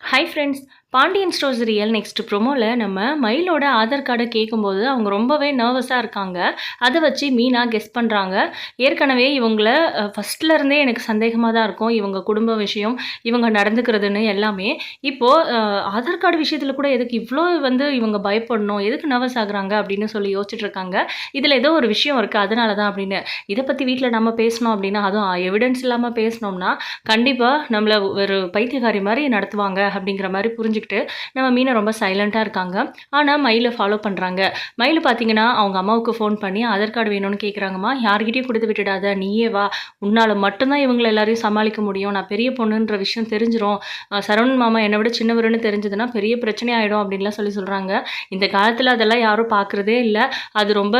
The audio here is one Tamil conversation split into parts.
Hi friends Pandian stores real next ப்ரொமோவில் நம்ம மயிலோட ஆதார் கார்டை கேட்கும்போது அவங்க ரொம்பவே நர்வஸாக இருக்காங்க. அதை வச்சு மீனா கெஸ் பண்ணுறாங்க ஏற்கனவே இவங்கள ஃபஸ்ட்லேருந்தே இருந்தே எனக்கு சந்தேகமாக தான் இருக்கும். இவங்க குடும்ப விஷயம் இவங்க நடந்துக்கிறதுன்னு எல்லாமே. இப்போது ஆதார் கார்டு விஷயத்தில் கூட எதுக்கு இவ்வளோ வந்து இவங்க பயப்படணும்? எதுக்கு நர்வஸ் ஆகுறாங்க? அப்படின்னு சொல்லி யோசிச்சுட்டு இருக்காங்க இதில் ஏதோ ஒரு விஷயம் இருக்குது அதனால தான் அப்படின்னு. இதை பற்றி வீட்டில் நம்ம பேசணும் அப்படின்னா அதுவும் எவிடன்ஸ் இல்லாமல் பேசினோம்னா கண்டிப்பாக நம்மளை ஒரு பைத்தியகாரி மாதிரி நடத்துவாங்க. அப்படிங்கிற மாதிரி புரிஞ்சுக்கிட்டு நம்ம மீனை ரொம்ப சைலண்ட்டாக இருக்காங்க. ஆனால் மயிலை ஃபாலோ பண்ணுறாங்க மயில் பார்த்தீங்கன்னா அவங்க அம்மாவுக்கு ஃபோன் பண்ணி ஆதார் கார்டு வேணும்னு கேட்குறாங்கம்மா யார்கிட்டையும் கொடுத்து விட்டுடாத. நீயே வா. உன்னால் மட்டும்தான் இவங்களை எல்லாரையும் சமாளிக்க முடியும். நான் பெரிய பொண்ணுன்ற விஷயம் தெரிஞ்சிடும் சரவணன் மாமா என்னை விட சின்னவருன்னு தெரிஞ்சதுன்னா பெரிய பிரச்சனை ஆகிடும் அப்படின்லாம் சொல்லி சொல்கிறாங்க இந்த காலத்தில் அதெல்லாம் யாரும் பார்க்குறதே இல்லை. அது ரொம்ப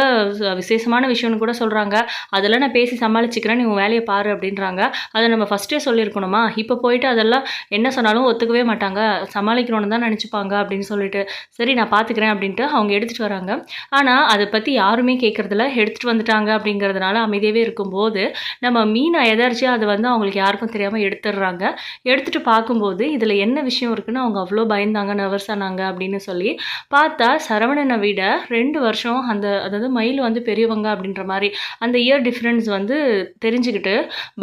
விசேஷமான விஷயம்னு கூட சொல்கிறாங்க அதெல்லாம் நான் பேசி சமாளிச்சுக்கிறேன். நீ உன் வேலையை பாரு அப்படின்றாங்க. அதை நம்ம ஃபஸ்ட்டே சொல்லியிருக்கணுமா? இப்போ போயிட்டு அதெல்லாம் என்ன சொன்னாலும் ஒத்துக்கவே மாட்டேன் மாட்டாங்க. சமாளிக்கணும்னு தான் நினச்சிப்பாங்க அப்படின்னு சொல்லிட்டு சரி நான் பார்த்துக்கிறேன் அப்படின்ட்டு அவங்க எடுத்துகிட்டு வராங்க. ஆனால் அதை பற்றி யாருமே கேட்குறதில்ல எடுத்துகிட்டு வந்துட்டாங்க அப்படிங்கிறதுனால அமைதியாகவே இருக்கும்போது நம்ம மீனை எதர்ச்சியாக அதை வந்து அவங்களுக்கு யாருக்கும் தெரியாமல் எடுத்துடுறாங்க. எடுத்துகிட்டு பார்க்கும்போது இதில் என்ன விஷயம் இருக்குன்னு அவங்க அவ்வளோ பயந்தாங்க நர்வஸ் ஆனாங்க அப்படின்னு சொல்லி பார்த்தா சரவணனை விட ரெண்டு வருஷம் அந்த அதாவது மயில் வந்து பெரியவங்க அப்படின்ற மாதிரி அந்த இயர் டிஃப்ரென்ஸ் வந்து தெரிஞ்சுக்கிட்டு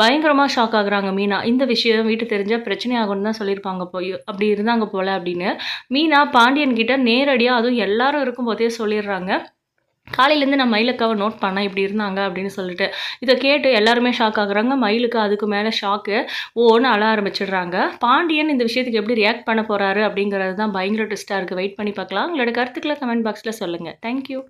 பயங்கரமாக ஷாக் ஆகுறாங்க மீனா. இந்த விஷயம் வீட்டு தெரிஞ்சால் பிரச்சனை ஆகும்னு தான் சொல்லியிருப்பாங்க போய் அப்படி இருந்தாங்க போல் அப்படின்னு. மீனா பாண்டியன் கிட்ட நேரடியாக அதுவும் எல்லாரும் இருக்கும்போதே சொல்லிடுறாங்க. காலையிலேருந்து நான் மயிலுக்காவை நோட் பண்ணேன் இப்படி இருந்தாங்க அப்படின்னு சொல்லிட்டு. இதை கேட்டு எல்லாருமே ஷாக் ஆகுறாங்க. மயிலுக்கு அதுக்கு மேலே ஷாக்கு ஓன்னு அழ ஆரம்பிச்சிடுறாங்க. பாண்டியன் இந்த விஷயத்துக்கு எப்படி ரியாக்ட் பண்ண போகிறாரு அப்படிங்கிறது தான் பயங்கர ட்விஸ்ட்டாக இருக்குது வெயிட் பண்ணி பார்க்கலாம். உங்களோட கருத்துக்களை கமெண்ட் பாக்ஸில் சொல்லுங்கள் தேங்க்யூ